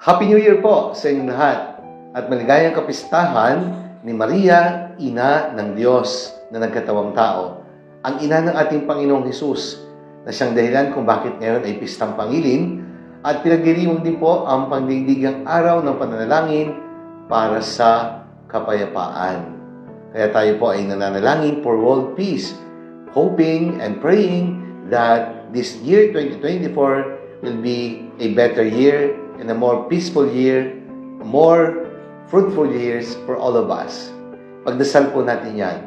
Happy New Year po sa inyong lahat at maligayang kapistahan ni Maria, Ina ng Diyos na nagkatawang tao, ang ina ng ating Panginoong Hesus na siyang dahilan kung bakit ngayon ay pistang pangilin at pinagdiriwang din po ang pangdigdigang araw ng pananalangin para sa kapayapaan. Kaya tayo po ay nananalangin for world peace, hoping and praying that this year 2024 will be a better year and a more peaceful year, more fruitful years for all of us. Pagdasal po natin yan.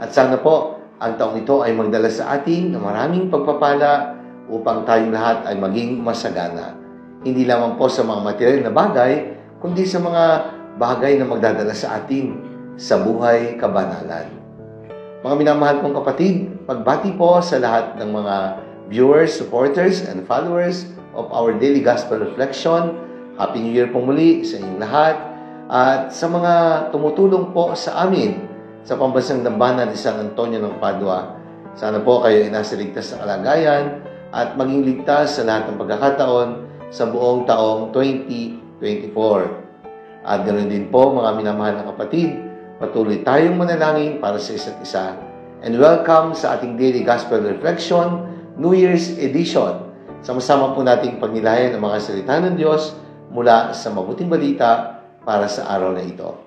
At sana po, ang taong ito ay magdala sa atin ng maraming pagpapala upang tayong lahat ay maging masagana. Hindi lamang po sa mga material na bagay, kundi sa mga bagay na magdadala sa atin sa buhay kabanalan. Mga minamahal kong kapatid, pagbati po sa lahat ng mga viewers, supporters, and followers of our daily gospel reflection. Happy New Year po muli sa inyong lahat. At sa mga tumutulong po sa amin sa pambansang dambana ni San Antonio ng Padua, sana po kayo ay nasa ligtas na kalagayan at maging ligtas sa lahat ng pagkakataon sa buong taong 2024. At ganoon din po mga minamahal na kapatid, patuloy tayong manalangin para sa isa't isa. And welcome sa ating daily gospel reflection, New Year's edition. Sama-sama po nating pagnilayan ang mga salita ng Diyos mula sa mabuting balita para sa araw na ito.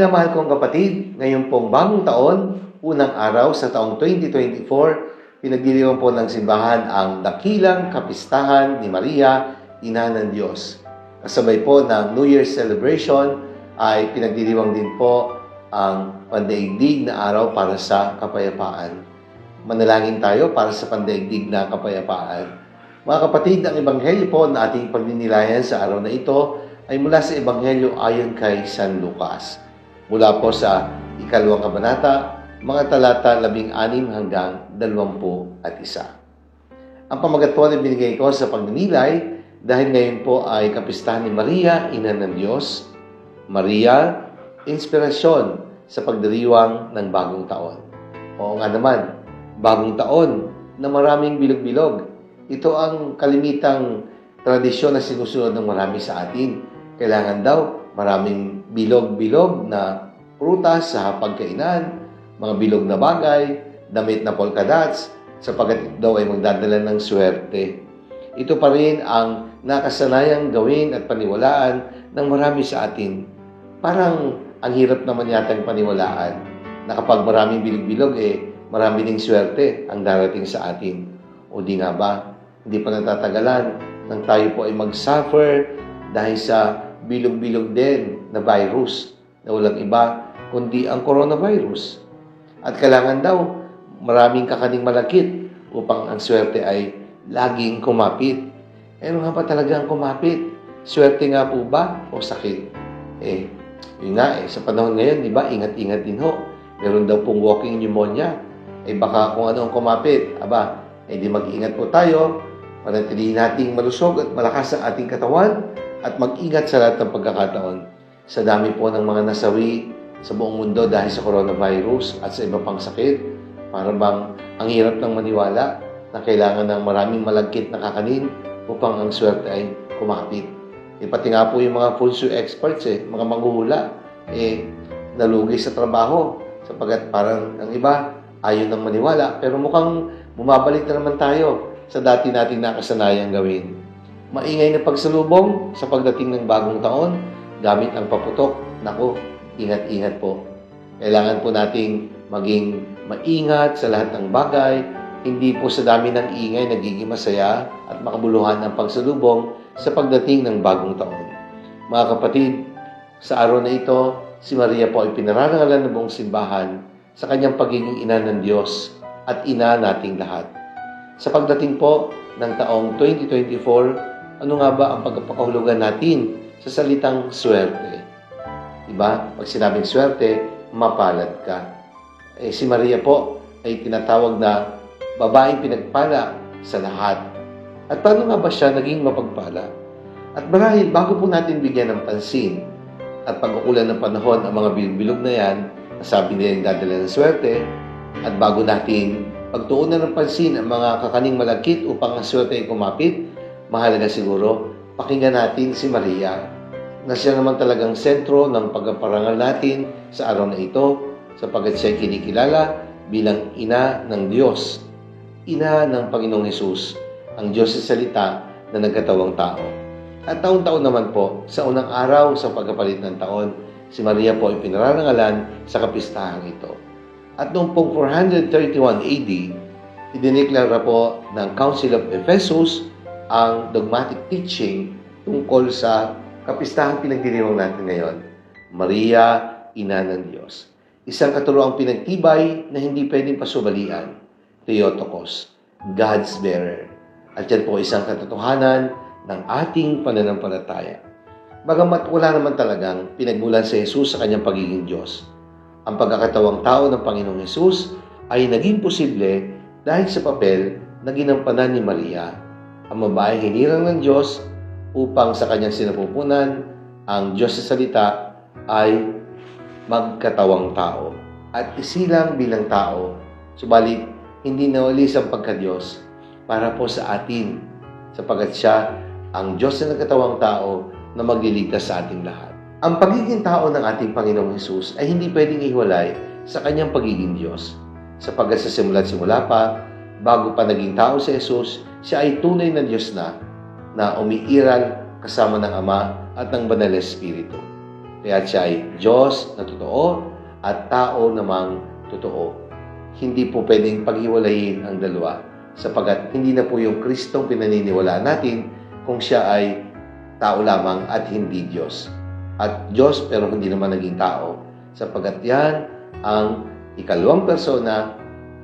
Minamahal kong kapatid, ngayon pong bagong taon, unang araw sa taong 2024, pinagdiriwang po ng simbahan ang dakilang kapistahan ni Maria, Ina ng Diyos. Kasabay po ng New Year's celebration ay pinagdiriwang din po ang pandaigdig na araw para sa kapayapaan. Manalangin tayo para sa pandaigdig na kapayapaan. Mga kapatid, ang ebanghelyo po na ating pagninilayan sa araw na ito ay mula sa ebanghelyo ayon kay San Lucas. Mula po sa ikalawang kabanata, mga talata 16 hanggang 20 at isa. Ang pamagat po na binigay ko sa pagninilay dahil ngayon po ay kapistahan ni Maria, Ina ng Diyos. Maria, inspirasyon sa pagdiriwang ng bagong taon. Oo nga naman, bagong taon na maraming bilog-bilog. Ito ang kalimitang tradisyon na sinusunod ng marami sa atin. Kailangan daw maraming bilog-bilog na prutas sa pagkainan, mga bilog na bagay, damit na polka dots, sapagkat ito daw ay magdadala ng swerte. Ito pa rin ang nakasanayang gawin at paniwalaan ng marami sa atin. Parang ang hirap naman yata ang paniwalaan na kapag maraming bilog-bilog, eh, marami ding swerte ang darating sa atin. O di nga ba, hindi pa natatagalan nang tayo po ay mag-suffer dahil sa bilog-bilog din na virus na walang iba kundi ang coronavirus. At kailangan daw maraming kakaning malakit upang ang swerte ay laging kumapit. Eh, ano nga ba talaga ang kumapit? Swerte nga po ba o sakit? Eh, yun nga eh, sa panahon ngayon, di ba, ingat-ingat din ho. Meron daw pong walking pneumonia. Eh, baka kung ano ang kumapit, aba, eh di mag-ingat po tayo, panatilihin nating malusog at malakas ang ating katawan at mag-ingat sa lahat ng pagkakataon. Sa dami po ng mga nasawi sa buong mundo dahil sa coronavirus at sa iba pang sakit, para bang ang hirap ng maniwala na kailangan ng maraming malagkit na kakanin upang ang swerte ay kumapit. E nga po yung mga feng experts eh, mga manghuhula, eh, nalugi sa trabaho sapagkat parang ang iba ayaw nang maniwala pero mukhang bumabalik na naman tayo sa dati nating nakasanayang gawin. Maingay na pagsalubong sa pagdating ng bagong taon gamit ang paputok. Nako, ingat-ingat po. Kailangan po nating maging maingat sa lahat ng bagay, hindi po sa dami ng ingay nagiging masaya at makabuluhan ang pagsalubong sa pagdating ng bagong taon. Mga kapatid, sa araw na ito, si Maria po ay pinararangalan ng buong simbahan sa kanyang pagiging ina ng Diyos at ina nating lahat. Sa pagdating po ng taong 2024, ano nga ba ang pagpapakahulugan natin sa salitang swerte? Diba? Pag sinabing swerte, mapalad ka. Eh, si Maria po ay tinatawag na babaeng pinagpala sa lahat. At paano nga ba siya naging mapagpala? At marahil bago po natin bigyan ng pansin at pag-ukulan ng panahon ang mga bilog na yan, nasabi nila yung dadala ng swerte, at bago natin pagtuunan ng pansin ang mga kakaning malagkit upang ang swerte ay kumapit, mahalaga siguro, pakinggan natin si Maria na siya naman talagang sentro ng pagpaparangal natin sa araw na ito sapagkat siya kinikilala bilang ina ng Diyos, ina ng Panginoong Hesus, ang Diyos sa salita na nagkatawang tao. At taon-taon naman po, sa unang araw sa pagkapalit ng taon, si Maria po ay pinararangalan sa kapistahan ito. At noong pong 431 AD, idineklara po ng Council of Ephesus ang dogmatic teaching tungkol sa kapistahang pinagdiriwang natin ngayon, Maria, Ina ng Diyos. Isang katuroang pinagtibay na hindi pwedeng pasubalian, Theotokos, God's bearer. At yan po isang katotohanan ng ating pananampalataya. Bagamat wala naman talagang pinagmulan sa Jesus sa kanyang pagiging Diyos, ang pagkakatawang tao ng Panginoong Yesus ay naging posible dahil sa papel na ginampanan ni Maria, ang babaeng hinirang ng Diyos upang sa kanyang sinapupunan, ang Diyos sa salita ay magkatawang tao at isilang bilang tao, subalit hindi nawalis ang pagka-Diyos para po sa atin, sapagat siya ang Diyos na nagkatawang tao na magliligtas sa ating lahat. Ang pagiging tao ng ating Panginoong Hesus ay hindi pwedeng ihiwalay sa kanyang pagiging Diyos. Sapagkat sa simula't simula pa, bago pa naging tao si Jesus, siya ay tunay na Diyos na, na umiiral kasama ng Ama at ng Banal na Espiritu. Kaya siya ay Diyos na totoo at tao namang totoo. Hindi po pwedeng paghiwalayin ang dalawa sapagat hindi na po yung Kristong pinaniniwalaan natin kung siya ay tao lamang at hindi Diyos at Diyos pero hindi naman naging tao. Sapagkat yan ang ikalawang persona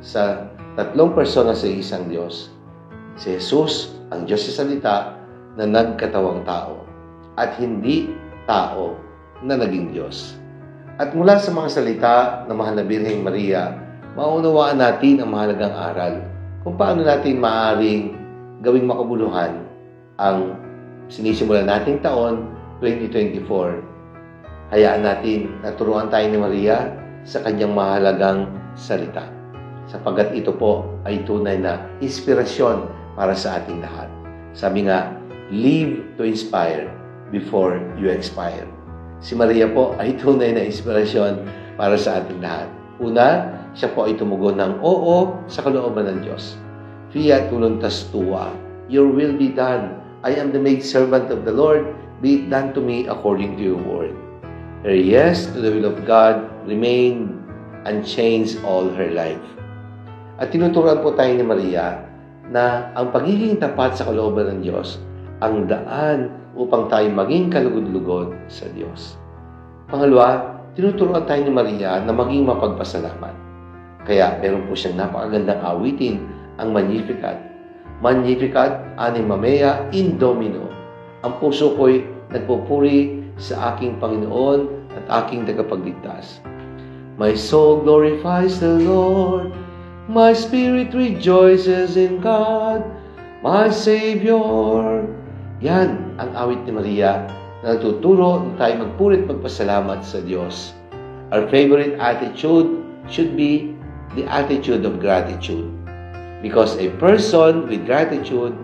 sa tatlong persona sa isang Diyos. Si Jesus, ang Diyos sa salita, na nagkatawang tao at hindi tao na naging Diyos. At mula sa mga salita ng Mahal na Birheng Maria, maunawaan natin ang mahalagang aral kung paano natin maaaring gawing makabuluhan ang sinisimulan nating taon 2024, hayaan natin na turuan tayo ni Maria sa kanyang mahalagang salita. Sapagat ito po ay tunay na inspirasyon para sa ating lahat. Sabi nga, live to inspire before you expire. Si Maria po ay tunay na inspirasyon para sa ating lahat. Una, siya po ay tumugon ng oo sa kalooban ng Diyos. Fiat voluntas tua, your will be done. I am the maid servant of the Lord be it done to me according to your word. Her yes to the will of God remained unchanged all her life. At tinuturuan po tayo ni Maria na ang pagiging tapat sa kalooban ng Diyos ang daan upang tayo maging kalugod-lugod sa Diyos. Pangalawa, tinuturuan tayo ni Maria na maging mapagpasalamat. Kaya meron po siyang napakagandang awitin, ang Magnificat. Magnificat anima mea in Domino ang puso ko'y nagpupuri sa aking Panginoon at aking tagapagligtas. My soul glorifies the Lord. My spirit rejoices in God, my Savior. Yan ang awit ni Maria na nagtuturo na tayo magpurit magpasalamat sa Diyos. Our favorite attitude should be the attitude of gratitude. Because a person with gratitude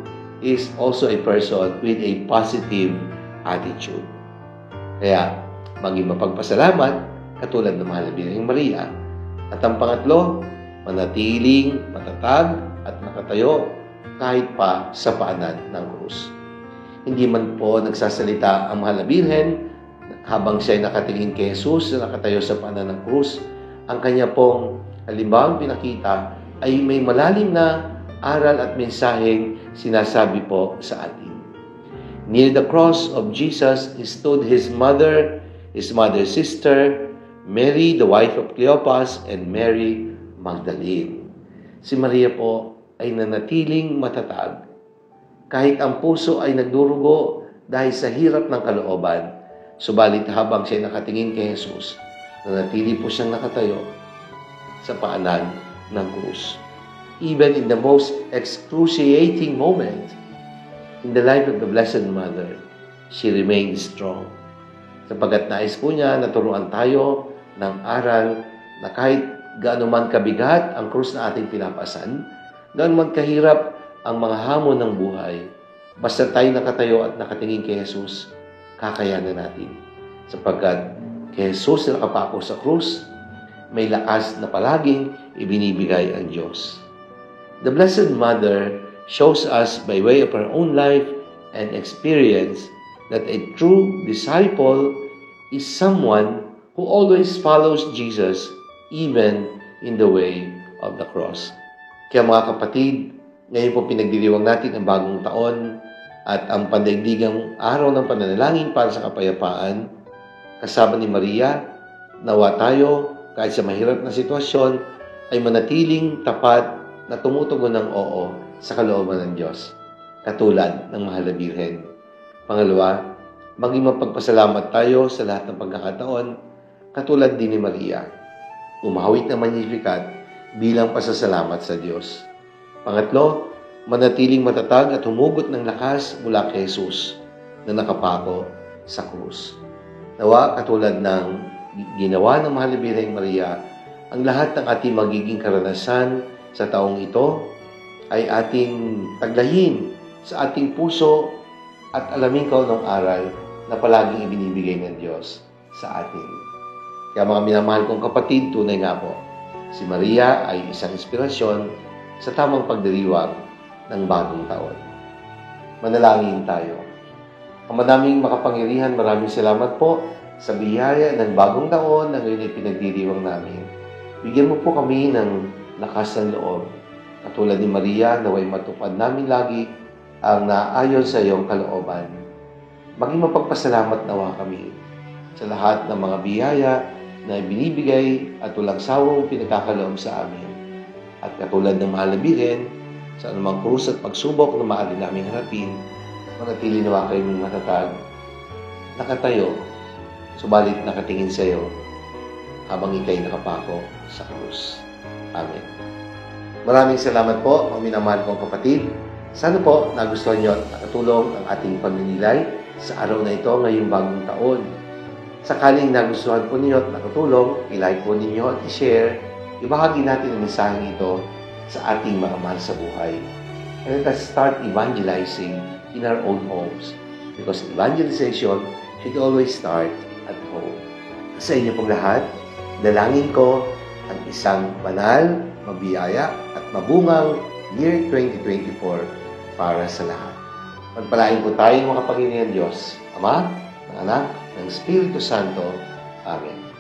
is also a person with a positive attitude. Kaya, maging mapagpasalamat, katulad ng mahal na Maria. At ang pangatlo, manatiling matatag at nakatayo kahit pa sa paanan ng krus. Hindi man po nagsasalita ang mahal na Birhen habang siya ay nakatingin kay Jesus na nakatayo sa paanan ng krus, ang kanya pong Halimbawa, ang pinakita ay may malalim na aral at mensaheng sinasabi po sa atin. Near the cross of Jesus stood his mother, his mother's sister, Mary, the wife of Cleopas, and Mary Magdalene. Si Maria po ay nanatiling matatag kahit ang puso ay nagdurugo dahil sa hirap ng kalooban. Subalit habang siya nakatingin kay Jesus, nanatili po siyang nakatayo sa paanan ng krus. Even in the most excruciating moment in the life of the Blessed Mother, she remained strong. Sapagkat nais po niya na turuan tayo ng aral na kahit gaano man kabigat ang krus na ating pinapasan, gaano man kahirap ang mga hamon ng buhay, basta tayo nakatayo at nakatingin kay Jesus, kakayanan natin. Sapagkat kay Jesus na nakapako sa krus, may lakas na palaging ibinibigay ang Diyos. The Blessed Mother shows us by way of her own life and experience that a true disciple is someone who always follows Jesus even in the way of the cross. Kaya mga kapatid, ngayon po pinagdiriwang natin ang bagong taon at ang pandaigdigang araw ng pananalangin para sa kapayapaan. Kasama ni Maria, nawa tayo kahit sa mahirap na sitwasyon ay manatiling tapat na tumutugon ng oo sa kalooban ng Diyos, katulad ng Mahal na Birhen. Pangalawa, maging mapagpasalamat tayo sa lahat ng pagkakataon, katulad din ni Maria. Umawit ng Magnificat bilang pasasalamat sa Diyos. Pangatlo, manatiling matatag at humugot ng lakas mula kay Jesus na nakapako sa krus. Nawa katulad ng ginawa ng Mahal na Birheng Maria, ang lahat ng ating magiging karanasan sa taong ito ay ating taglayin sa ating puso at alamin ko ng aral na palaging ibinibigay ng Diyos sa atin. Kaya mga minamahal kong kapatid, tunay nga po, si Maria ay isang inspirasyon sa tamang pagdiriwang ng bagong taon. Manalangin tayo. Ang madaming makapangyarihan, maraming salamat po sa biyaya ng bagong taon na ngayon ay pinagdiriwang namin. Bigyan mo po kami ng lakas ng loob. Katulad ni Maria, naway matupad namin lagi ang naayon sa iyong kalooban. Maging mapagpasalamat nawa kami sa lahat ng mga biyaya na binibigay at walang sawang pinagkakaloob sa amin. At katulad ng mahal na Birhen, sa anumang krus at pagsubok na maaari naming harapin, manatili nawa kayo ng matatag, nakatayo, subalit nakatingin sa iyo habang ikay nakapako sa krus. Amen. Maraming salamat po, mga minamahal kong kapatid. Sana po nagustuhan niyo at nakatulong ang ating pagninilay sa araw na ito ngayong bagong taon. Sakaling nagustuhan po ninyo at nakatulong, i-like po ninyo at i-share, ibahagi natin ang mensaheng ito sa ating mga mahal sa buhay. And let us start evangelizing in our own homes because evangelization should always start at home. Sa inyo pong lahat, dalangin ko ang isang banal, mabiyaya at mabungang year 2024 para sa lahat. Pagpalain po tayong mga Panginoon Diyos, Ama, ng Anak, ng Espiritu Santo. Amen.